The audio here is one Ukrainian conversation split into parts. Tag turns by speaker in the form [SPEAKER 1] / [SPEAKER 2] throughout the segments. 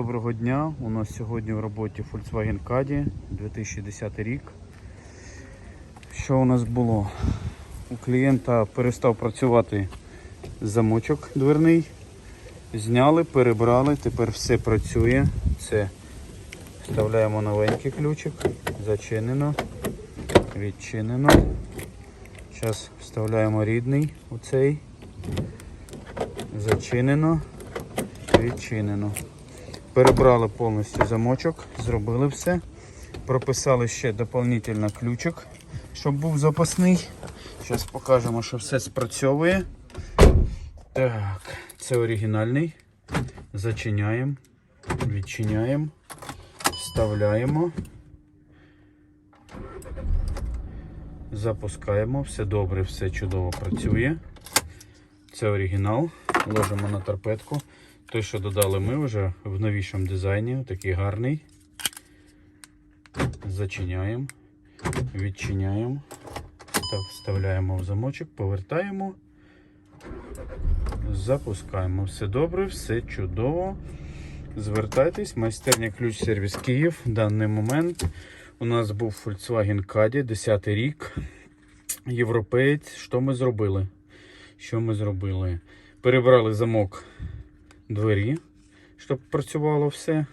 [SPEAKER 1] Доброго дня. У нас сьогодні в роботі Volkswagen Caddy 2010 рік. Що у нас було? У клієнта перестав працювати замочок дверний. Зняли, перебрали, тепер все працює. Це вставляємо новенький ключик, зачинено, відчинено. Зараз вставляємо рідний у цей. Зачинено, відчинено. Перебрали повністю замочок, зробили все. Прописали ще дополнительно ключик, щоб був запасний. Зараз покажемо, що все спрацьовує. Так, це оригінальний. Зачиняємо, відчиняємо, вставляємо. Запускаємо, все добре, все чудово працює. Це оригінал. Ложимо на торпедку. Той, що додали ми вже в новішому дизайні, такий гарний. Зачиняємо, відчиняємо, став- вставляємо в замочок, повертаємо, запускаємо. Все добре, все чудово. Звертайтесь, майстерня ключ сервіс Київ. В даний момент у нас був Volkswagen Caddy, 10 рік. Європеєць. Що ми зробили? Що ми зробили? Перебрали замок двері, щоб працювало все.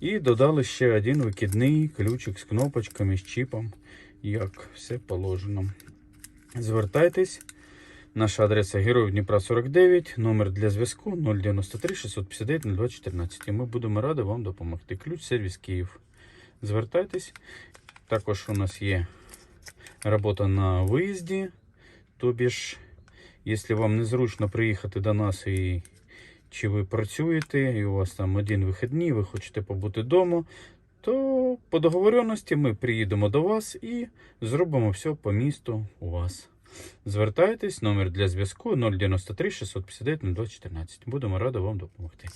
[SPEAKER 1] І додали ще один викидний ключик з кнопочками, з чіпом, як все положено. Звертайтесь. Наша адреса Героїв Дніпра 49, номер для зв'язку 093 659 0214. І ми будемо раді вам допомогти. Ключ сервіс Київ. Звертайтесь. Також у нас є робота на виїзді. Тобі ж, якщо вам незручно приїхати до нас і чи ви працюєте, і у вас там один вихідний, ви хочете побути вдома, то по договоренності ми приїдемо до вас і зробимо все по місту у вас. Звертайтесь, номер для зв'язку 093 659 0214. Будемо раді вам допомогти.